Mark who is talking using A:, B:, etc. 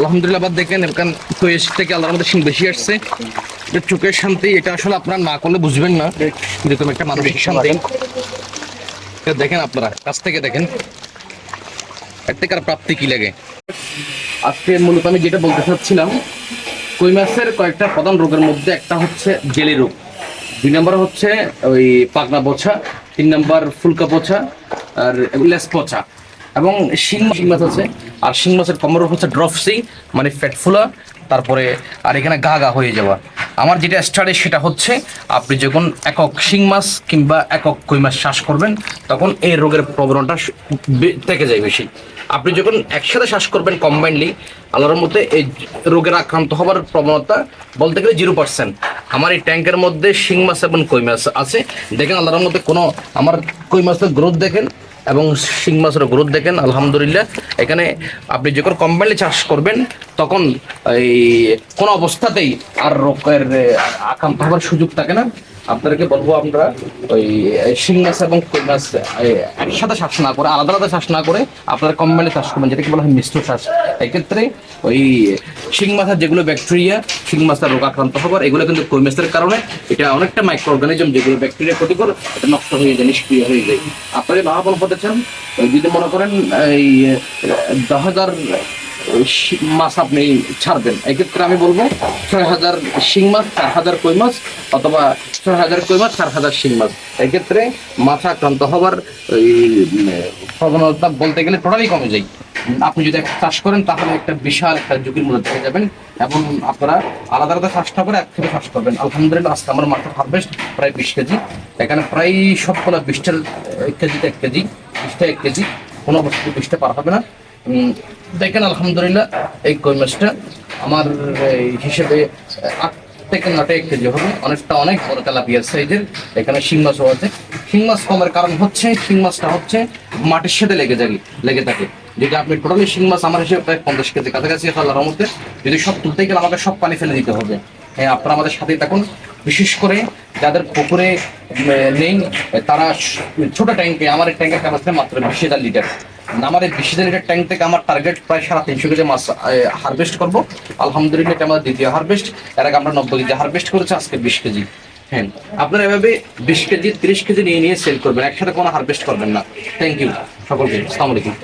A: আলহামদুলিল্লাহ, আবার দেখেন, এখান তো থেকে আল্লাহর মধ্যে সিং বেশি আসছে। এটা চোখের শান্তি, এটা আসলে আপনারা না করলে বুঝবেন না। যেরকম একটা মানসিক শান্তি। দেখেন আপনারা, কাছ থেকে দেখেন এর থেকে আর প্রাপ্তি কি লাগে? আজকে মূলত আমি যেটা বলতে চাচ্ছিলাম কই মাছের কয়েকটা প্রধান রোগের মধ্যে একটা হচ্ছে জেলি রোগ। দুই নম্বর হচ্ছে ওই পাকনা পচা, তিন নম্বর ফুলকা পচা আর লেস পচা। এবং শিং শিং মাছ আছে। আর শিং মাছের কমর হচ্ছে ড্রফসি মানে ফ্যাট ফুলা, তারপরে আর এখানে গা গা হয়ে যাওয়া। আমার যেটা স্টার্টে সেটা হচ্ছে আপনি যখন একক শিং মাছ কিংবা একক কই মাছ শ্বাস করবেন, তখন এই রোগের প্রবণতা থেকে যায় বেশি। আপনি যখন একসাথে শ্বাস করবেন কম্বাইনলি আল্লাহর মধ্যে এই রোগের আক্রান্ত হওয়ার প্রবণতা বলতে গেলে জিরো পার্সেন্ট আমার এই ট্যাঙ্কের মধ্যে শিং মাছ এবং কই মাছ আছে। দেখেন আল্লাহর মধ্যে কোনো আমার কই মাছের গ্রোথ দেখেন এবং শিং মাছের গ্রোথ দেখেন, আলহামদুলিল্লাহ। এখানে আপনি যখন কম্বাইন্ডে চাষ করবেন, তখন এই কোনো অবস্থাতেই আর রোগের আকাম হওয়ার সুযোগ থাকে না। আপনাদেরকে বলব আমরা ওই শিং মাছ এবং কই মাছ একসাথে চাষ না করে, আলাদা আলাদা চাষ না করে আপনারা কম্বাইনে চাষ করবেন, যেটাকে বলা হয় মিশ্র চাষ এক্ষেত্রে ওই শিং মাছের যেগুলো ব্যাকটেরিয়া শিং মাছের রোগ আক্রান্ত হবার, এগুলো কিন্তু কই মাছের কারণে এটা অনেকটা মাইক্রো অর্গানিজম যেগুলো ব্যাকটেরিয়া ক্ষতিকর, এটা নষ্ট হয়ে যায়, নিষ্ক্রিয় হয়ে যায়। আপনারা লাভবান হতে চান, যদি মনে করেন, এই, দশ হাজার মাছ আপনি ছাড়বেন এক্ষেত্রে আমি বলব ছয় হাজার শিং মাছ, চার হাজার কই মাছ, অথবা ছয় হাজার কই মাছ, চার হাজার শিং মাছ। এক্ষেত্রে মাছ আক্রান্ত ওই প্রবণতা বলতে গেলে টোটালি কমে যায়। আপনি যদি একটা চাষ করেন, তাহলে একটা বিশাল একটা ঝুঁকির মধ্যে থেকে যাবেন এবং আপনারা আলাদা আলাদা চাষ না করে এক থেকে চাষ করবেন। আলহামদুলিল্লাহ, আজকে আমার মাঠে হারভেস্ট প্রায় বিশ কেজি। এখানে প্রায় সবগুলো বিশটার এক কেজিতে এক কেজি, বিশটা এক কেজি। কোনো অবস্থা বিশটা পার হবে না। দেখেন, আলহামদুলিল্লাহ, এই কই মাছটা আমার হিসেবে, আট থেকে নটা এক কেজি হবে। অনেকটা অনেক বড় তেলাপিয়ার সাইজের এখানে শিং মাছও আছে। শিং মাছ কমার কারণ হচ্ছে, শিং মাছটা হচ্ছে মাটির সাথে লেগে যায়, লেগে থাকে। যদি আপনি টোটালি শিং মাছ আমার হিসেবে প্রায় পঞ্চাশ কেজি কাছাকাছি আল্লাহর মধ্যে যদি সব তুলতে গেলে আমাকে সব পানি ফেলে দিতে হবে। হ্যাঁ আপনারা আমাদের সাথেই থাকুন। বিশেষ করে যাদের পুকুরে নেই, তারা ছোট ট্যাঙ্কে আমার ট্যাঙ্কের ক্যাপাসিটি মাত্র বিশ হাজার লিটার আমার এই বিশ হাজার লিটার ট্যাঙ্ক থেকে আমার টার্গেট প্রায় সাড়ে তিনশো কেজি মাছ হারভেস্ট করব। আলহামদুলিল্লাহ, এটা আমাদের দ্বিতীয় হারভেস্ট এর আগে আমরা নব্বই কেজি হারভেস্ট করেছি, আজকে বিশ কেজি। হ্যাঁ আপনারা এভাবে বিশ কেজি, তিরিশ কেজি নিয়ে নিয়ে সেল করবেন। একসাথে কোনো হারভেস্ট করবেন না। থ্যাংক ইউ সকলকে। আসসালামু আলাইকুম।